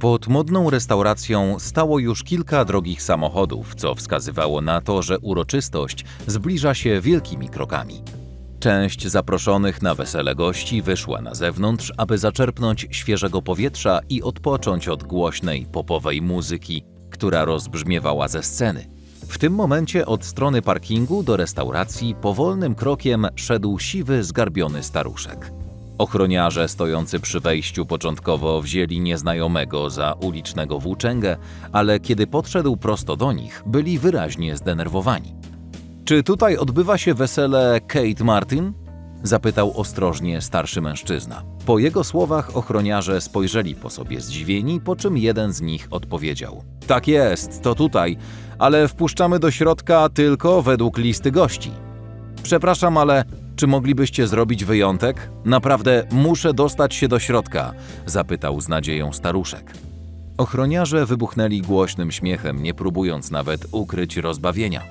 Pod modną restauracją stało już kilka drogich samochodów, co wskazywało na to, że uroczystość zbliża się wielkimi krokami. Część zaproszonych na wesele gości wyszła na zewnątrz, aby zaczerpnąć świeżego powietrza i odpocząć od głośnej, popowej muzyki, która rozbrzmiewała ze sceny. W tym momencie od strony parkingu do restauracji powolnym krokiem szedł siwy, zgarbiony staruszek. Ochroniarze stojący przy wejściu początkowo wzięli nieznajomego za ulicznego włóczęgę, ale kiedy podszedł prosto do nich, byli wyraźnie zdenerwowani. Czy tutaj odbywa się wesele Kate Martin? Zapytał ostrożnie starszy mężczyzna. Po jego słowach ochroniarze spojrzeli po sobie zdziwieni, po czym jeden z nich odpowiedział: Tak jest, to tutaj, ale wpuszczamy do środka tylko według listy gości. Przepraszam, ale czy moglibyście zrobić wyjątek? Naprawdę muszę dostać się do środka, zapytał z nadzieją staruszek. Ochroniarze wybuchnęli głośnym śmiechem, nie próbując nawet ukryć rozbawienia.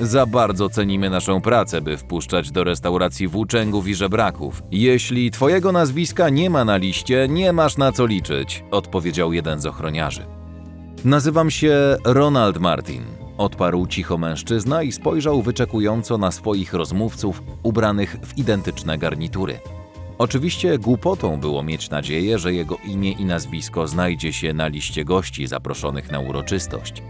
Za bardzo cenimy naszą pracę, by wpuszczać do restauracji włóczęgów i żebraków. Jeśli twojego nazwiska nie ma na liście, nie masz na co liczyć, odpowiedział jeden z ochroniarzy. Nazywam się Ronald Martin, odparł cicho mężczyzna i spojrzał wyczekująco na swoich rozmówców ubranych w identyczne garnitury. Oczywiście głupotą było mieć nadzieję, że jego imię i nazwisko znajdzie się na liście gości zaproszonych na uroczystość.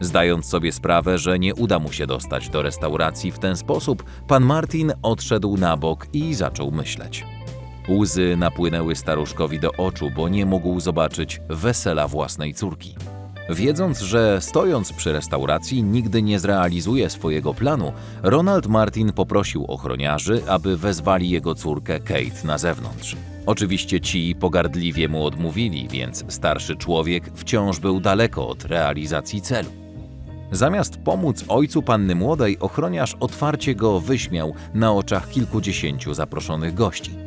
Zdając sobie sprawę, że nie uda mu się dostać do restauracji w ten sposób, pan Martin odszedł na bok i zaczął myśleć. Łzy napłynęły staruszkowi do oczu, bo nie mógł zobaczyć wesela własnej córki. Wiedząc, że stojąc przy restauracji nigdy nie zrealizuje swojego planu, Ronald Martin poprosił ochroniarzy, aby wezwali jego córkę Kate na zewnątrz. Oczywiście ci pogardliwie mu odmówili, więc starszy człowiek wciąż był daleko od realizacji celu. Zamiast pomóc ojcu panny młodej, ochroniarz otwarcie go wyśmiał na oczach kilkudziesięciu zaproszonych gości.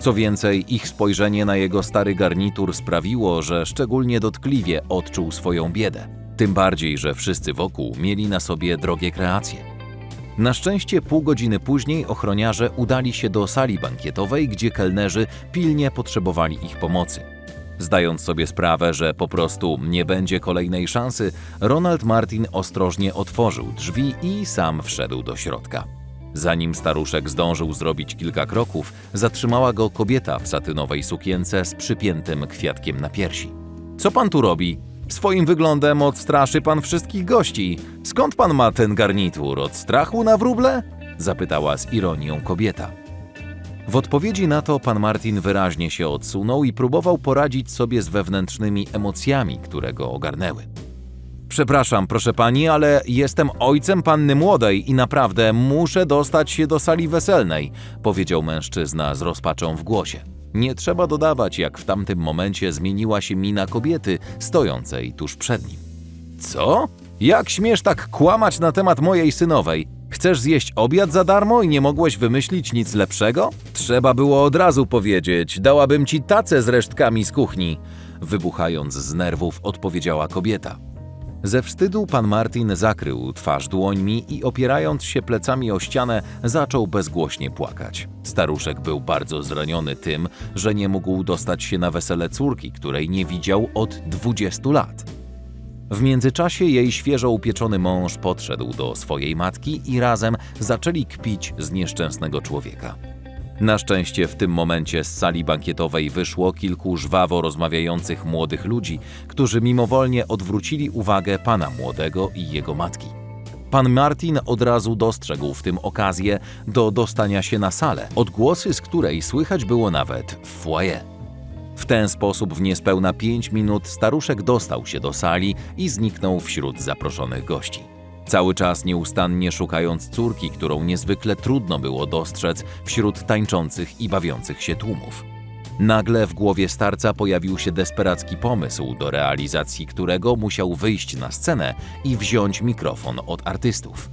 Co więcej, ich spojrzenie na jego stary garnitur sprawiło, że szczególnie dotkliwie odczuł swoją biedę. Tym bardziej, że wszyscy wokół mieli na sobie drogie kreacje. Na szczęście pół godziny później ochroniarze udali się do sali bankietowej, gdzie kelnerzy pilnie potrzebowali ich pomocy. Zdając sobie sprawę, że po prostu nie będzie kolejnej szansy, Ronald Martin ostrożnie otworzył drzwi i sam wszedł do środka. Zanim staruszek zdążył zrobić kilka kroków, zatrzymała go kobieta w satynowej sukience z przypiętym kwiatkiem na piersi. Co pan tu robi? Swoim wyglądem odstraszy pan wszystkich gości. Skąd pan ma ten garnitur? Od strachu na wróble? Zapytała z ironią kobieta. W odpowiedzi na to pan Martin wyraźnie się odsunął i próbował poradzić sobie z wewnętrznymi emocjami, które go ogarnęły. Przepraszam, proszę pani, ale jestem ojcem panny młodej i naprawdę muszę dostać się do sali weselnej, powiedział mężczyzna z rozpaczą w głosie. Nie trzeba dodawać, jak w tamtym momencie zmieniła się mina kobiety stojącej tuż przed nim. Co? Jak śmiesz tak kłamać na temat mojej synowej? Chcesz zjeść obiad za darmo i nie mogłeś wymyślić nic lepszego? Trzeba było od razu powiedzieć, dałabym ci tacę z resztkami z kuchni. Wybuchając z nerwów, odpowiedziała kobieta. Ze wstydu pan Martin zakrył twarz dłońmi i opierając się plecami o ścianę, zaczął bezgłośnie płakać. Staruszek był bardzo zraniony tym, że nie mógł dostać się na wesele córki, której nie widział od 20 lat. W międzyczasie jej świeżo upieczony mąż podszedł do swojej matki i razem zaczęli kpić z nieszczęsnego człowieka. Na szczęście w tym momencie z sali bankietowej wyszło kilku żwawo rozmawiających młodych ludzi, którzy mimowolnie odwrócili uwagę pana młodego i jego matki. Pan Martin od razu dostrzegł w tym okazję do dostania się na salę, odgłosy z której słychać było nawet w foyer. W ten sposób w niespełna pięć minut staruszek dostał się do sali i zniknął wśród zaproszonych gości. Cały czas nieustannie szukając córki, którą niezwykle trudno było dostrzec wśród tańczących i bawiących się tłumów. Nagle w głowie starca pojawił się desperacki pomysł, do realizacji którego musiał wyjść na scenę i wziąć mikrofon od artystów.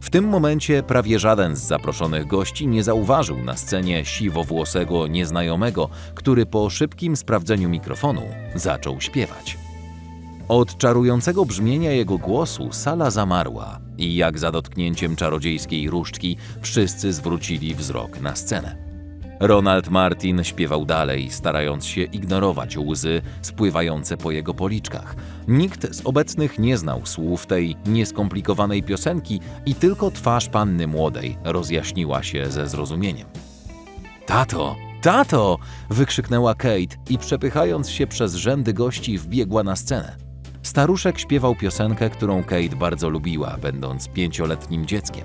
W tym momencie prawie żaden z zaproszonych gości nie zauważył na scenie siwowłosego nieznajomego, który po szybkim sprawdzeniu mikrofonu zaczął śpiewać. Od czarującego brzmienia jego głosu sala zamarła i jak za dotknięciem czarodziejskiej różdżki wszyscy zwrócili wzrok na scenę. Ronald Martin śpiewał dalej, starając się ignorować łzy spływające po jego policzkach. Nikt z obecnych nie znał słów tej nieskomplikowanej piosenki i tylko twarz panny młodej rozjaśniła się ze zrozumieniem. Tato, tato! wykrzyknęła Kate i przepychając się przez rzędy gości wbiegła na scenę. Staruszek śpiewał piosenkę, którą Kate bardzo lubiła, będąc pięcioletnim dzieckiem.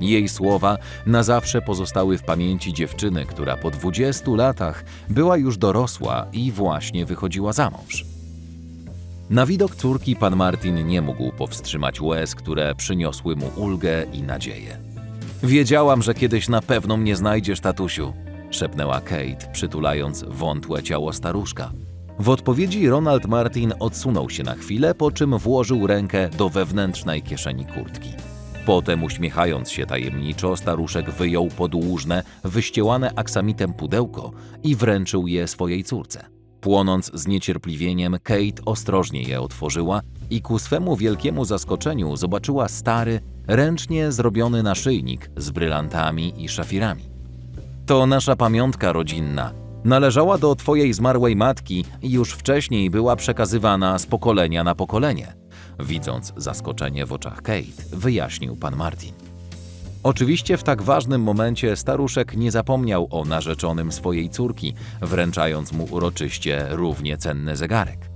Jej słowa na zawsze pozostały w pamięci dziewczyny, która po 20 latach była już dorosła i właśnie wychodziła za mąż. Na widok córki pan Martin nie mógł powstrzymać łez, które przyniosły mu ulgę i nadzieję. Wiedziałam, że kiedyś na pewno mnie znajdziesz, tatusiu, szepnęła Kate, przytulając wątłe ciało staruszka. W odpowiedzi Ronald Martin odsunął się na chwilę, po czym włożył rękę do wewnętrznej kieszeni kurtki. Potem, uśmiechając się tajemniczo, staruszek wyjął podłużne, wyściełane aksamitem pudełko i wręczył je swojej córce. Płonąc z niecierpliwieniem, Kate ostrożnie je otworzyła i ku swemu wielkiemu zaskoczeniu zobaczyła stary, ręcznie zrobiony naszyjnik z brylantami i szafirami. To nasza pamiątka rodzinna. Należała do twojej zmarłej matki i już wcześniej była przekazywana z pokolenia na pokolenie. Widząc zaskoczenie w oczach Kate, wyjaśnił pan Martin. Oczywiście w tak ważnym momencie staruszek nie zapomniał o narzeczonym swojej córki, wręczając mu uroczyście równie cenny zegarek.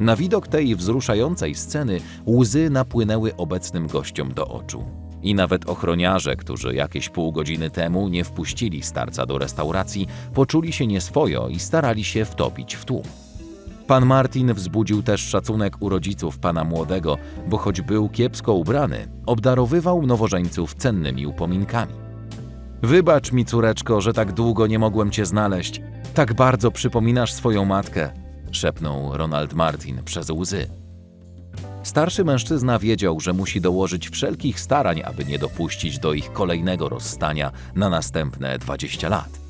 Na widok tej wzruszającej sceny łzy napłynęły obecnym gościom do oczu. I nawet ochroniarze, którzy jakieś pół godziny temu nie wpuścili starca do restauracji, poczuli się nieswojo i starali się wtopić w tłum. Pan Martin wzbudził też szacunek u rodziców pana młodego, bo choć był kiepsko ubrany, obdarowywał nowożeńców cennymi upominkami. Wybacz mi, córeczko, że tak długo nie mogłem cię znaleźć. Tak bardzo przypominasz swoją matkę, szepnął Ronald Martin przez łzy. Starszy mężczyzna wiedział, że musi dołożyć wszelkich starań, aby nie dopuścić do ich kolejnego rozstania na następne 20 lat.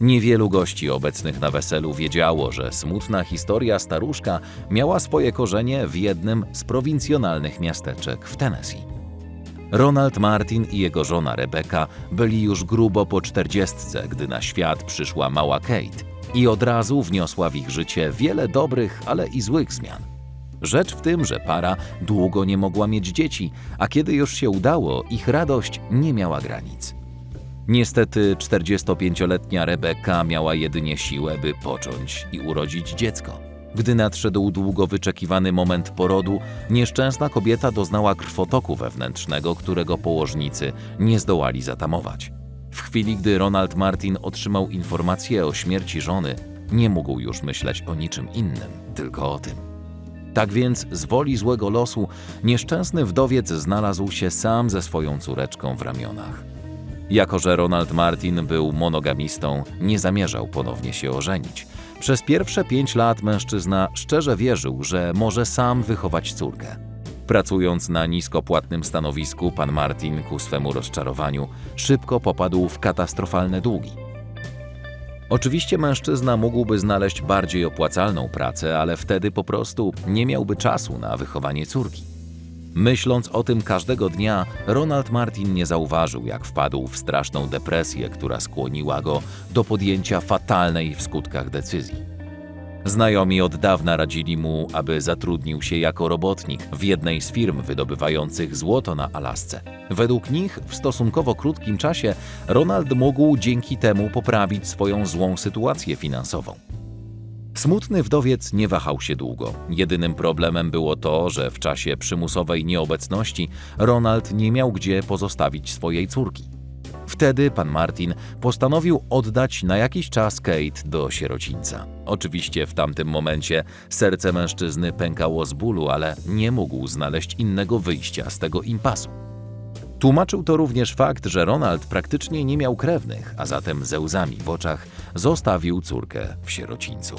Niewielu gości obecnych na weselu wiedziało, że smutna historia staruszka miała swoje korzenie w jednym z prowincjonalnych miasteczek w Tennessee. Ronald Martin i jego żona Rebecca byli już grubo po czterdziestce, gdy na świat przyszła mała Kate i od razu wniosła w ich życie wiele dobrych, ale i złych zmian. Rzecz w tym, że para długo nie mogła mieć dzieci, a kiedy już się udało, ich radość nie miała granic. Niestety 45-letnia Rebeka miała jedynie siłę, by począć i urodzić dziecko. Gdy nadszedł długo wyczekiwany moment porodu, nieszczęsna kobieta doznała krwotoku wewnętrznego, którego położnicy nie zdołali zatamować. W chwili, gdy Ronald Martin otrzymał informację o śmierci żony, nie mógł już myśleć o niczym innym, tylko o tym. Tak więc, z woli złego losu, nieszczęsny wdowiec znalazł się sam ze swoją córeczką w ramionach. Jako, że Ronald Martin był monogamistą, nie zamierzał ponownie się ożenić. Przez pierwsze pięć lat mężczyzna szczerze wierzył, że może sam wychować córkę. Pracując na niskopłatnym stanowisku, pan Martin ku swemu rozczarowaniu szybko popadł w katastrofalne długi. Oczywiście mężczyzna mógłby znaleźć bardziej opłacalną pracę, ale wtedy po prostu nie miałby czasu na wychowanie córki. Myśląc o tym każdego dnia, Ronald Martin nie zauważył, jak wpadł w straszną depresję, która skłoniła go do podjęcia fatalnej w skutkach decyzji. Znajomi od dawna radzili mu, aby zatrudnił się jako robotnik w jednej z firm wydobywających złoto na Alasce. Według nich w stosunkowo krótkim czasie Ronald mógł dzięki temu poprawić swoją złą sytuację finansową. Smutny wdowiec nie wahał się długo. Jedynym problemem było to, że w czasie przymusowej nieobecności Ronald nie miał gdzie pozostawić swojej córki. Wtedy pan Martin postanowił oddać na jakiś czas Kate do sierocińca. Oczywiście w tamtym momencie serce mężczyzny pękało z bólu, ale nie mógł znaleźć innego wyjścia z tego impasu. Tłumaczył to również fakt, że Ronald praktycznie nie miał krewnych, a zatem ze łzami w oczach zostawił córkę w sierocińcu.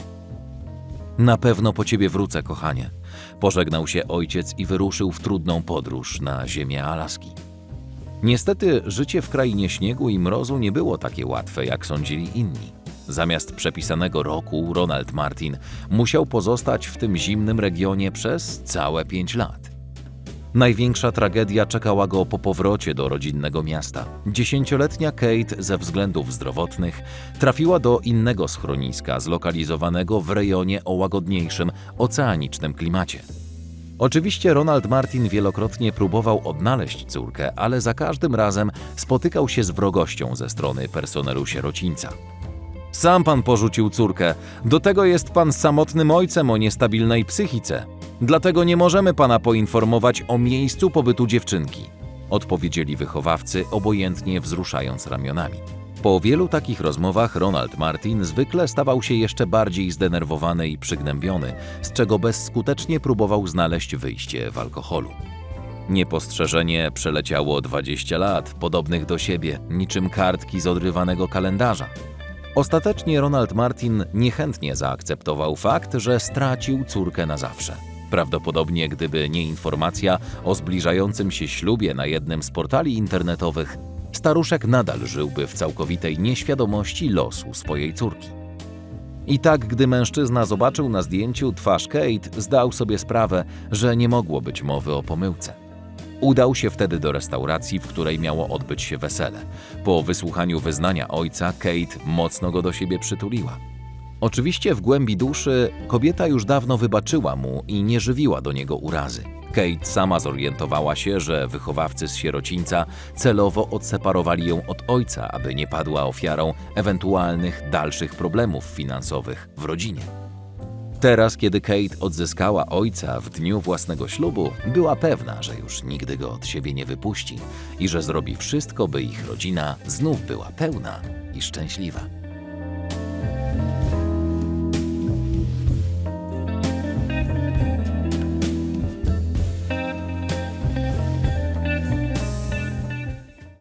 Na pewno po ciebie wrócę, kochanie. Pożegnał się ojciec i wyruszył w trudną podróż na ziemię Alaski. Niestety, życie w krainie śniegu i mrozu nie było takie łatwe, jak sądzili inni. Zamiast przepisanego roku, Ronald Martin musiał pozostać w tym zimnym regionie przez całe pięć lat. Największa tragedia czekała go po powrocie do rodzinnego miasta. Dziesięcioletnia Kate ze względów zdrowotnych trafiła do innego schroniska zlokalizowanego w rejonie o łagodniejszym, oceanicznym klimacie. Oczywiście Ronald Martin wielokrotnie próbował odnaleźć córkę, ale za każdym razem spotykał się z wrogością ze strony personelu sierocińca. Sam pan porzucił córkę. Do tego jest pan samotnym ojcem o niestabilnej psychice. Dlatego nie możemy pana poinformować o miejscu pobytu dziewczynki. Odpowiedzieli wychowawcy, obojętnie wzruszając ramionami. Po wielu takich rozmowach Ronald Martin zwykle stawał się jeszcze bardziej zdenerwowany i przygnębiony, z czego bezskutecznie próbował znaleźć wyjście w alkoholu. Niepostrzeżenie przeleciało 20 lat, podobnych do siebie, niczym kartki z odrywanego kalendarza. Ostatecznie Ronald Martin niechętnie zaakceptował fakt, że stracił córkę na zawsze. Prawdopodobnie gdyby nie informacja o zbliżającym się ślubie na jednym z portali internetowych, staruszek nadal żyłby w całkowitej nieświadomości losu swojej córki. I tak, gdy mężczyzna zobaczył na zdjęciu twarz Kate, zdał sobie sprawę, że nie mogło być mowy o pomyłce. Udał się wtedy do restauracji, w której miało odbyć się wesele. Po wysłuchaniu wyznania ojca, Kate mocno go do siebie przytuliła. Oczywiście w głębi duszy kobieta już dawno wybaczyła mu i nie żywiła do niego urazy. Kate sama zorientowała się, że wychowawcy z sierocińca celowo odseparowali ją od ojca, aby nie padła ofiarą ewentualnych dalszych problemów finansowych w rodzinie. Teraz, kiedy Kate odzyskała ojca w dniu własnego ślubu, była pewna, że już nigdy go od siebie nie wypuści i że zrobi wszystko, by ich rodzina znów była pełna i szczęśliwa.